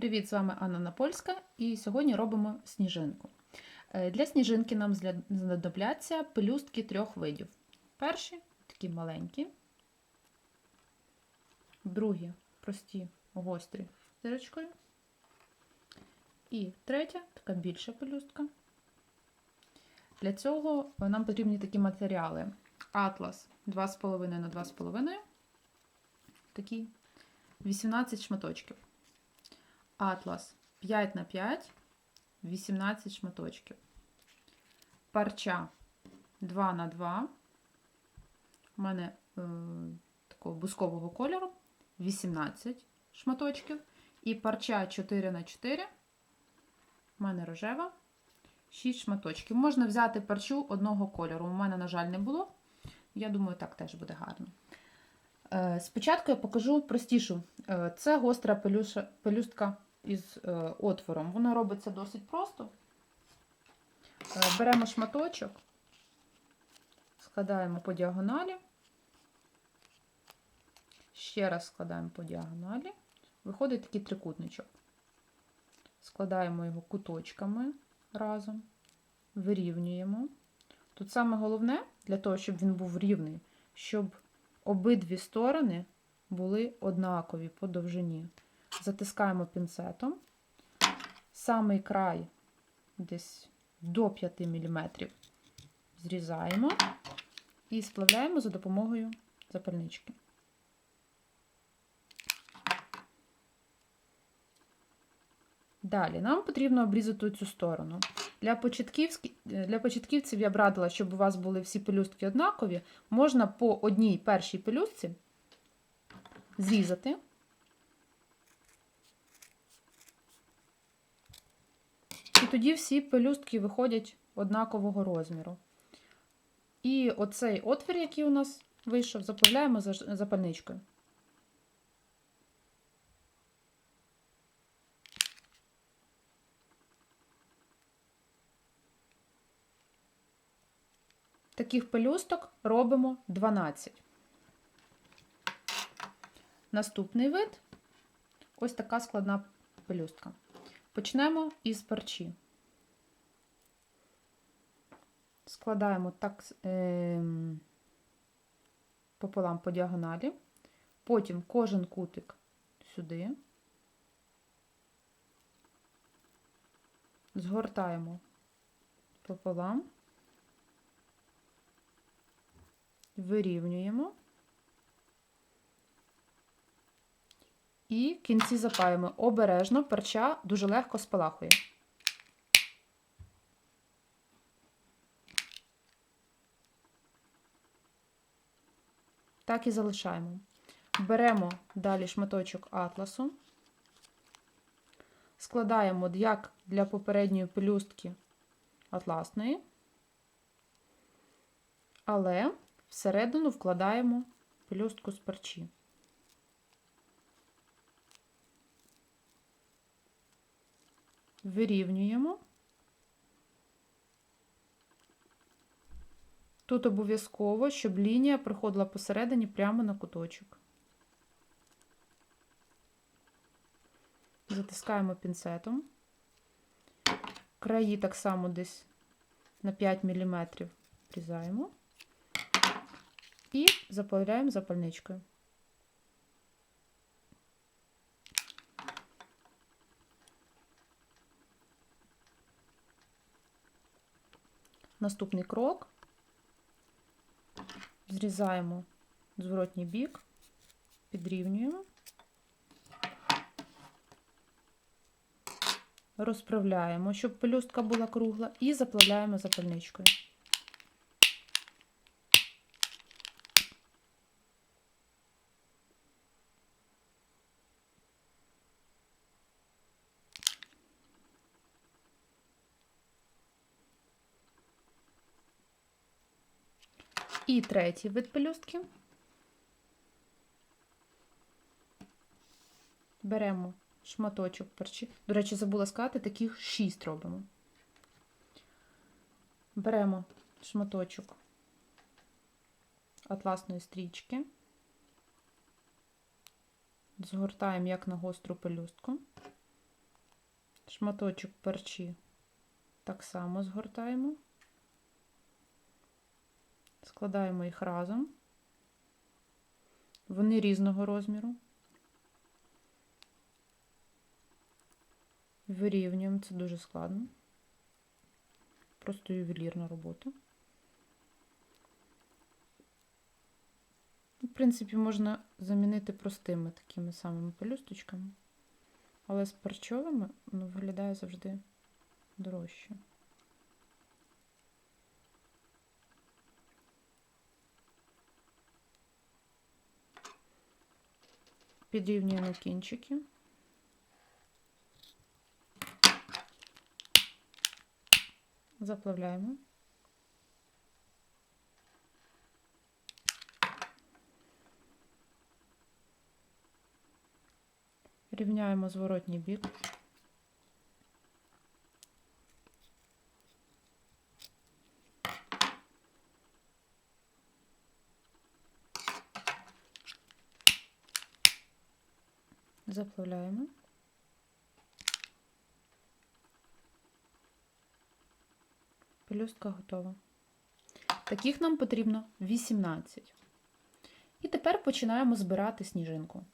Привіт, з вами Анна Напольська, і сьогодні робимо сніжинку. Е, Для сніжинки нам знадобляться пелюстки трьох видів. Перші такі маленькі, другі прості, гострі з. І третя така більша пелюстка. Для цього нам потрібні такі матеріали: атлас 2,5 на 2,5, такі 18 шматочків. Атлас 5 на 5, 18 шматочків. Парча 2 на 2. У мене е, такого бускового кольору 18 шматочків. І парча 4 на 4. У мене рожева 6 шматочків. Можна взяти парчу одного кольору. У мене, на жаль, не було. Я думаю, так теж буде гарно. Е, Спочатку я покажу простішу. Е, Це гостра пелюша, пелюстка із е, отвором. Воно робиться досить просто. Е, Беремо шматочок, складаємо по діагоналі. Ще раз складаємо по діагоналі. Виходить такий трикутничок. Складаємо його куточками разом, вирівнюємо. Тут саме головне, для того, щоб він був рівний, щоб обидві сторони були однакові по довжині. Затискаємо пінцетом. Самий край десь до 5 мм зрізаємо і сплавляємо за допомогою запальнички. Далі нам потрібно обрізати цю сторону. Для, початківські- для початківців я б радила, щоб у вас були всі пелюстки однакові. Можна по одній першій пелюстці зрізати. Тоді всі пелюстки виходять однакового розміру. І оцей отвір, який у нас вийшов, заправляємо за- запальничкою. Таких пелюсток робимо 12. Наступний вид ось така складна пелюстка. Почнемо із парчі. Складаємо так е, пополам по діагоналі. Потім кожен кутик сюди. Згортаємо пополам. Вирівнюємо. І кінці запаємо обережно, перча дуже легко спалахує. Так і залишаємо. Беремо далі шматочок атласу, складаємо як для попередньої пелюстки атласної, але всередину вкладаємо пелюстку з парчі. Вирівнюємо. Тут обов'язково, щоб лінія проходила посередині прямо на куточок. Затискаємо пінцетом. Краї так само десь на 5 мм врізаємо і заправляємо запальничкою. Наступний крок. Зрізаємо зворотній бік, підрівнюємо, розправляємо, щоб пелюстка була кругла, і заплавляємо запальничкою. І третій вид пелюстки. Беремо шматочок перчі. До речі, забула сказати, таких 6 робимо. Беремо шматочок атласної стрічки, згортаємо як на гостру пелюстку. Шматочок парчі так само згортаємо, складаємо їх разом. Вони різного розміру. Вирівнюємо, це дуже складно. Просто ювелірна робота. В принципі, можна замінити простими такими самими пелюсточками, але з парчовими воно виглядає завжди дорожче. Підрівнюємо кінчики. Заплавляємо. Рівняємо зворотній бік. Заплавляємо. Пелюстка готова. Таких нам потрібно 18. І тепер починаємо збирати сніжинку.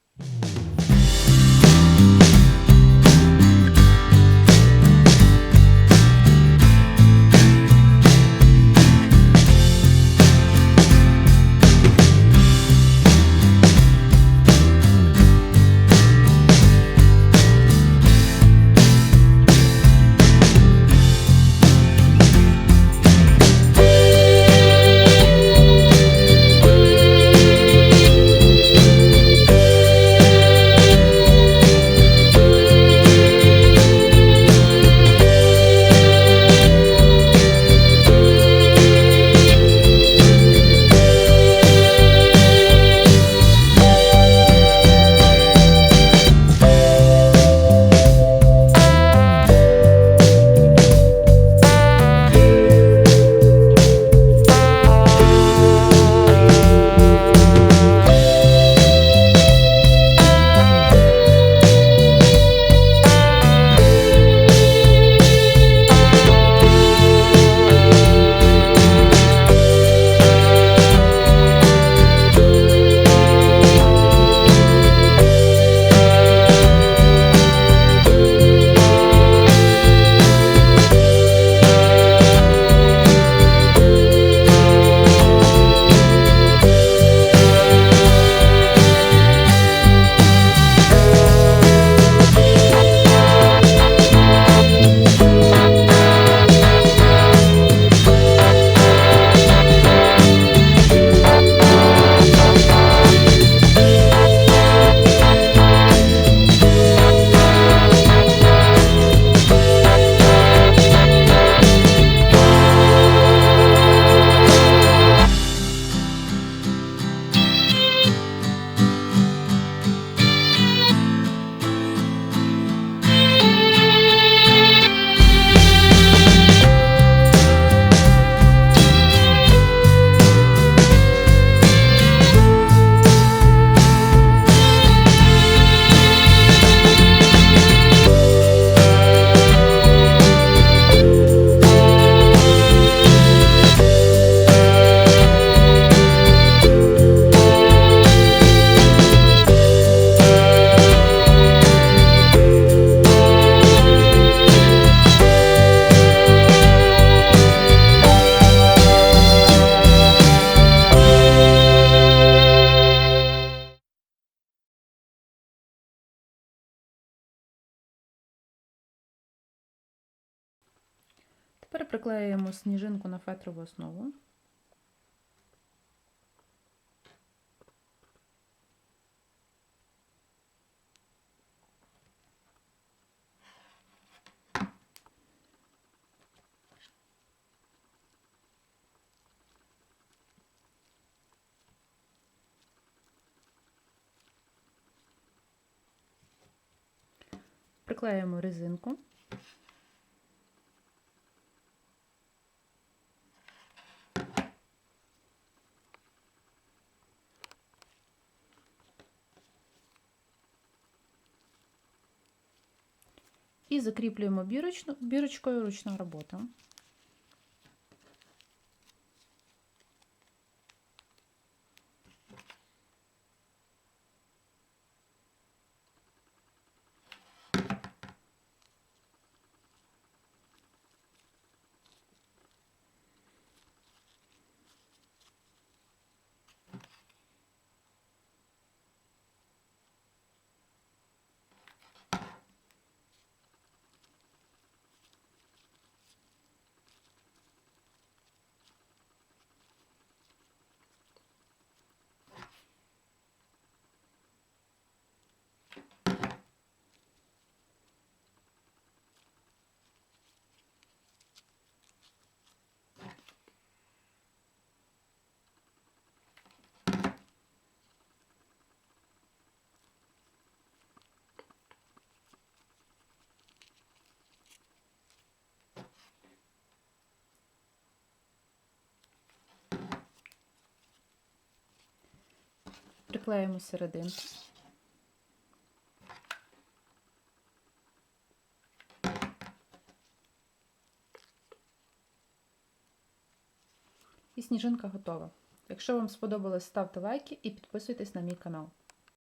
Тепер приклеюємо сніжинку на фетрову основу. Приклеюємо резинку. І закріплюємо бірочну, бірочкою ручна робота. Приклеїмо серединку. І сніжинка готова. Якщо вам сподобалось, ставте лайки і підписуйтесь на мій канал.